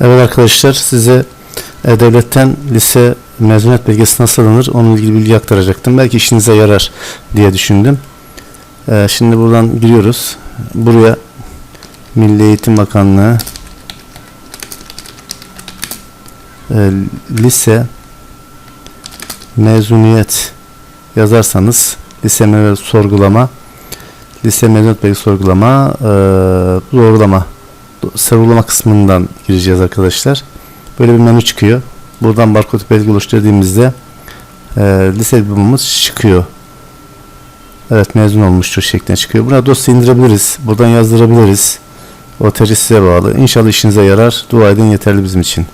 Evet arkadaşlar size e, devletten lise mezuniyet belgesi nasıl alınır onunla ilgili bilgi aktaracaktım. Belki işinize yarar diye düşündüm. E, şimdi buradan giriyoruz. Buraya Milli Eğitim Bakanlığı e, lise mezuniyet yazarsanız lise mezuniyet sorgulama lise mezuniyet belgesi sorgulama e, doğrulama sorgulama kısmından gireceğiz arkadaşlar. Böyle bir menü çıkıyor. Buradan barkod belge oluşturduğumuzda e, lise diplomamız çıkıyor. Evet mezun olmuştur şeklinde çıkıyor. Buna dosya indirebiliriz. Buradan yazdırabiliriz. O tercih size bağlı. İnşallah işinize yarar. Dua edin yeterli bizim için.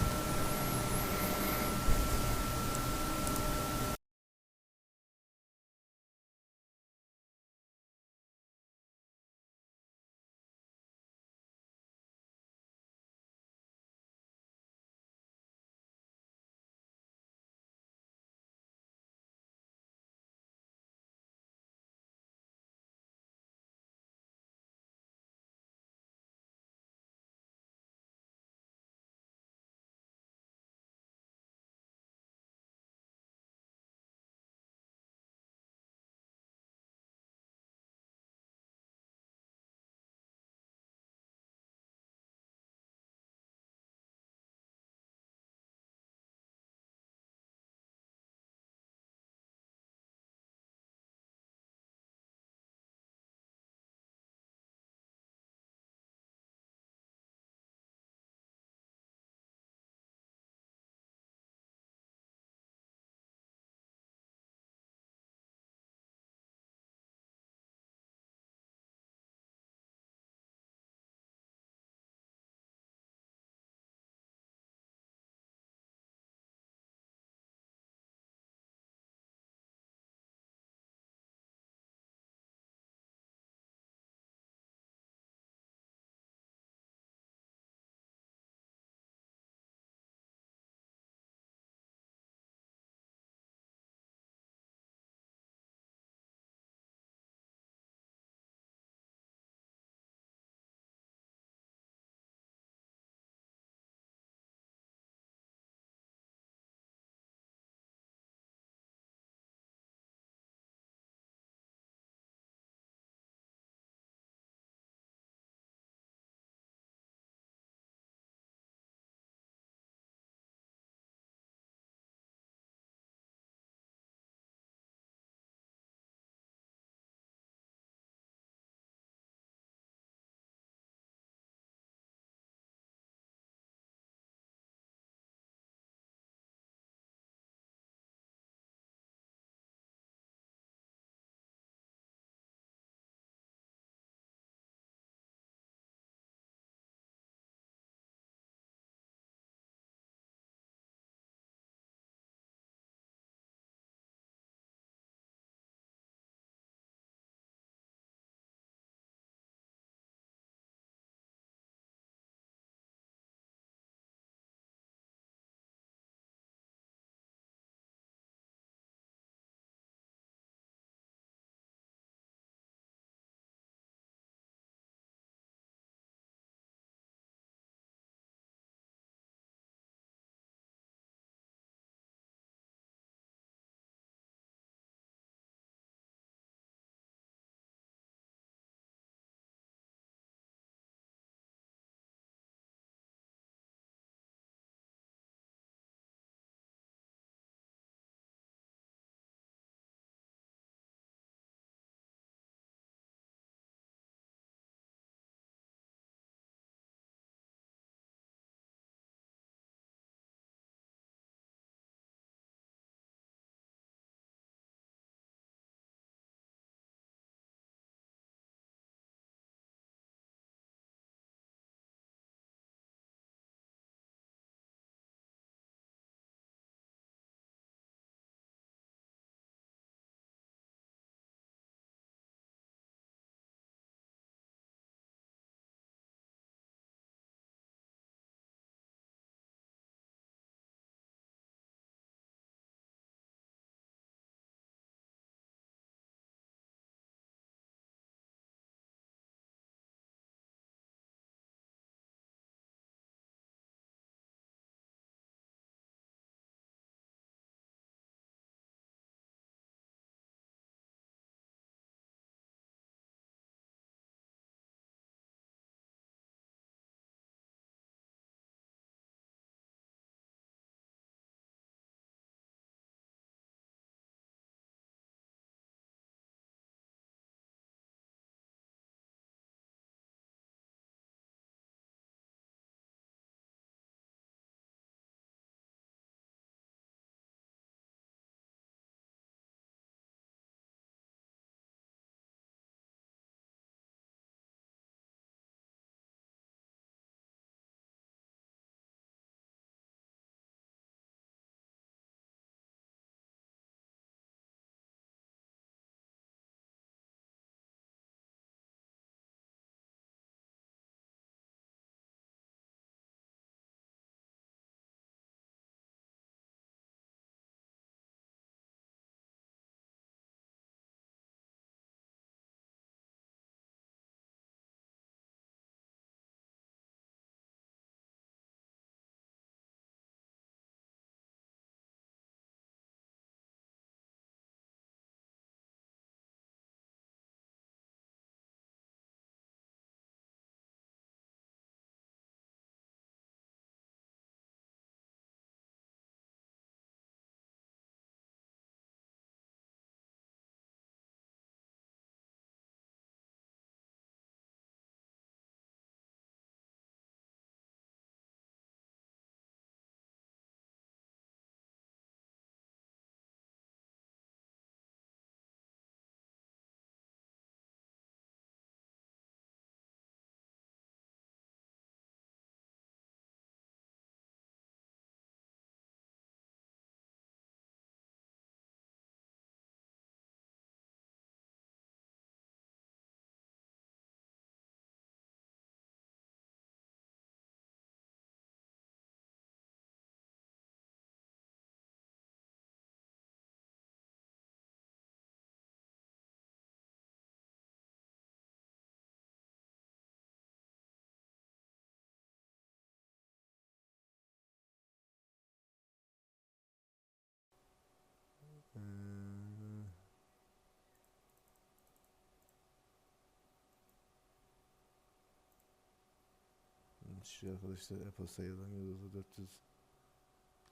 Şu arkadaşlar e-posta yazan 400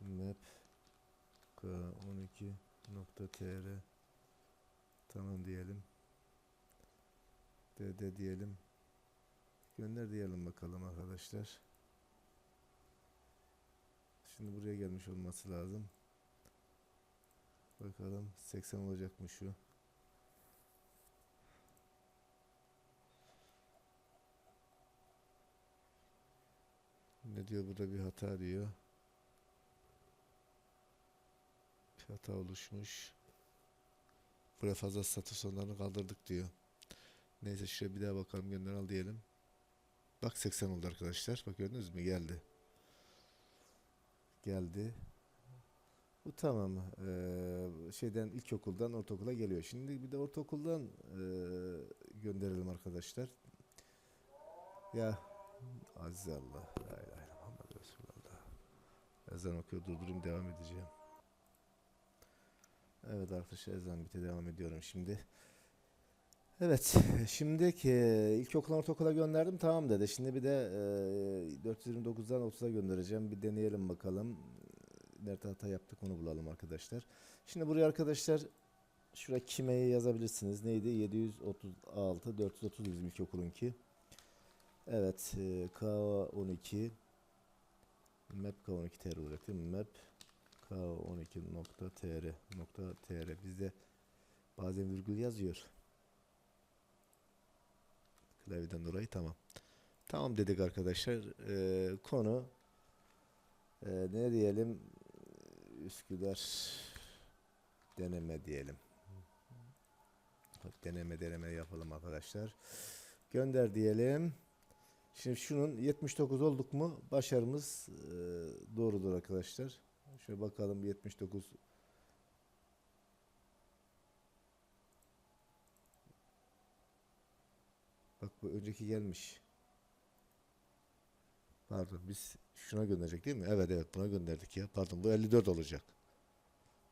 map k12.tr Tamam diyelim. DD diyelim. Gönder diyelim bakalım arkadaşlar. Şimdi buraya gelmiş olması lazım. Bakalım 80 olacak mı şu? Ne diyor burada bir hata diyor. Bir hata oluşmuş. Buraya fazla statü sonlarını kaldırdık diyor. Neyse şuraya bir daha bakalım gönder al diyelim. Bak 80 oldu arkadaşlar. Bak gördünüz mü? Geldi. Geldi. Bu tamam. Ee, şeyden ilkokuldan ortaokula geliyor. Şimdi bir de ortaokuldan ee, gönderelim arkadaşlar. Ya Aziz Allah. Ezan okuyor. Durdurayım devam edeceğim. Evet arkadaşlar ezan bitti devam ediyorum şimdi. Evet şimdi ki ilkokula ortaokula gönderdim tamam dedi. Şimdi bir de e, 429'dan 30'a göndereceğim. Bir deneyelim bakalım. Nerede hata yaptık onu bulalım arkadaşlar. Şimdi buraya arkadaşlar şuraya kimeyi yazabilirsiniz. Neydi? 736 430 bizim ilkokulunki. Evet e, K12 map K12 tr olacak değil mi? Map K12.tr nokta .tr bizde bazen virgül yazıyor. Klavyeden dolayı tamam. Tamam dedik arkadaşlar. Ee, konu ee, ne diyelim Üsküdar deneme diyelim. Deneme deneme yapalım arkadaşlar. Gönder diyelim. Şimdi şunun 79 olduk mu başarımız e, doğrudur arkadaşlar. Şöyle bakalım 79 Bak bu önceki gelmiş. Pardon biz şuna gönderecek değil mi? Evet evet buna gönderdik ya. Pardon bu 54 olacak.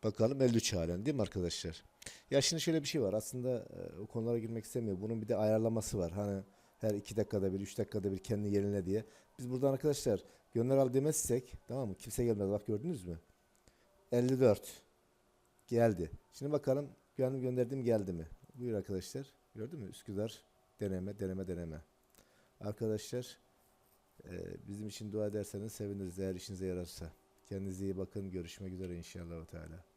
Bakalım 53 halen değil mi arkadaşlar? Ya şimdi şöyle bir şey var. Aslında e, o konulara girmek istemiyor. Bunun bir de ayarlaması var. Hani her 2 dakikada bir, 3 dakikada bir kendi yerine diye. Biz buradan arkadaşlar gönder al demezsek tamam mı? Kimse gelmez. Bak gördünüz mü? 54 geldi. Şimdi bakalım gönderdim gönderdim geldi mi? Buyur arkadaşlar. Gördün mü? Üsküdar deneme deneme deneme. Arkadaşlar e, bizim için dua ederseniz seviniriz eğer işinize yararsa. Kendinize iyi bakın. Görüşmek üzere inşallah. Teala.